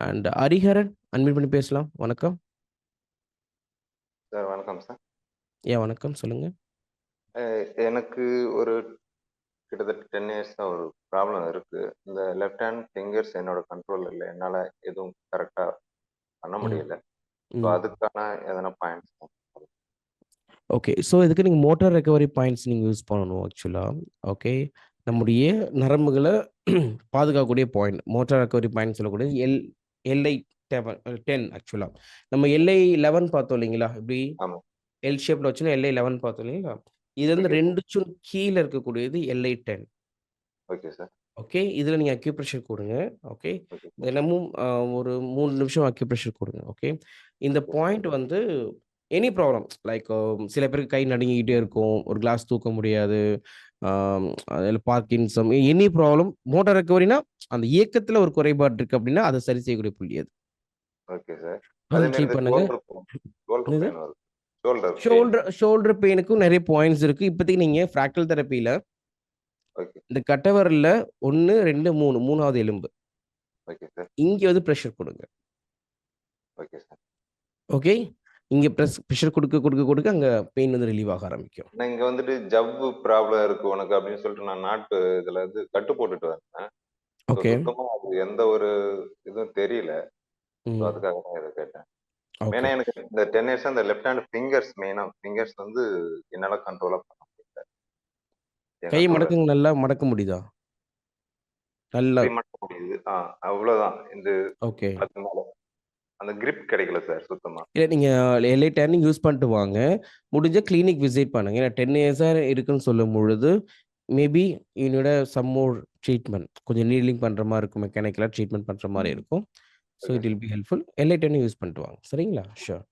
And Hariharan unmute பண்ணி பேசலாம். வணக்கம். சார் வணக்கம் சார். ஐயா வணக்கம். சொல்லுங்க. எனக்கு ஒரு கிட்டத்தட்ட 10 இயர்ஸா ஒரு ப்ராப்ளம் இருக்கு. இந்த லெஃப்ட் ஹேண்ட் ஃபிங்கர்ஸ் என்னோட கண்ட்ரோல்ல இல்ல. என்னால எதுவும் கரெக்ட்டா பண்ண. முடியல. ஸோ. அதுக்கான எதனா பாயிண்ட்ஸ் ஓகே. ஸோ இதுக்கு நீங்க மோட்டார் ரெக்கவரி பாயிண்ட்ஸ் நீங்க யூஸ் பண்ணணும் ஆக்சுவலா. ஓகே. நம்முடைய நரம்புகள பாதுகாக்கக்கூடிய பாயிண்ட். மோட்டார் ரெக்கவரி பாயிண்ட் சொல்லக்கூடியது எல் எல்ஐ டெவன் 10 ஆக்சுவலா. நம்ம எல்ஐ 11 பார்த்தோம் இல்லைங்களா? இப்படி. எல் ஷேப்ல வச்சோன்னா எல்ஐ 11 பார்த்தோம் இல்லைங்களா? இது வந்து ஓகே. 2ச்சும் கீழ இருக்கக்கூடியது எல்ஐ 10. Okay sir. ஓகே. இதுல நீங்க அக்யூப்ரெஷர் குடுங்க. ஓகே. தினமும் ஒரு 3 நிமிஷம் அக்யூப்ரெஷர் குடுங்க. ஓகே. இந்த. பாயிண்ட் வந்து எனி ப்ராப்ளம் லைக் சில பேருக்கு கை நடுங்கிக்கிட்டே இருக்கும். ஒரு கிளாஸ் தூக்க முடியாது. அதில பார்க்கின்சம் எனி ப்ராப்ளம் மோட்டார் ரெக்கவரினா அந்த இயக்கத்துல ஒரு குறைபாடு இருக்கு அப்படின்னா, அத சரி செய்யக்கூடிய புள்ளி அது. ஷோல்டர் ஷோல்டர் பெயினுக்கும் நெறைய பாயிண்ட்ஸ் இருக்கு. இப்போதைக்கு நீங்க ஃப்ராக்டல் தெரப்பில ஓகே. இந்த கட்டவிரல்ல 1, 2, 3 3வது எலும்பு. Okay sir. இங்க வந்து பிரஷர் குடுங்க. Okay sir. ஓகே. இங்க பிரஸ் பிரஷர் குடுக்க, குடுக்க, குடுக்க அங்க பெயின் வந்து ரிலீவ் ஆக ஆரம்பிக்கும். நான் இங்க வந்துட்டு ஜவ்வு ப்ராப்ளம் இருக்கு உனக்கு அப்படின்னு சொல்லிட்டு நான் நாட்டு இதுல வந்து கட்டு போட்டுட்டு வந்தேன். So okay. சுத்தமா அது எந்த ஒரு இதுவும் தெரியல. ஸோ ம். அதுக்காக தான் இத கேட்டேன். ஓகே. மெயினா எனக்கு இந்த 10 இயர்ஸா இந்த லெஃப்ட் ஹேண்ட் ஃபிங்கர்ஸ் மெயினா ஃபிங்கர்ஸ் வந்து என்னால கண்ட்ரோலா பண்ண முடியல. என் கைய கண்ட்ரோல்ல மடக்குங்க நல்லா மடக்க முடியுதா? நல்லா இப்படி மடக்க முடியுது. ஆ அவ்வளோதான். இந்த ஓகே. அதுக்கு மேல அந்த கிரிப் கிடைக்கல சார் சுத்தமா. இல்ல நீங்க எல்ஐ டேர்னிங் யூஸ் பண்ணிட்டு வாங்க. முடிஞ்சா கிளினிக் விசிட் பண்ணுங்க. ஏன்னா 10 இயர்ஸா இருக்குன்னு சொல்லும்பொழுது, maybe need some more treatment. கொஞ்சம் நீட்லிங் பண்ற மாரி இருக்கும். மெக்கானிக்கலா ட்ரீட்மெண்ட் பண்ற மாரி இருக்கும். So it. Will be helpful. LI turning use பண்ணிட்டு வாங்க. சரிங்களா? ஷூர்.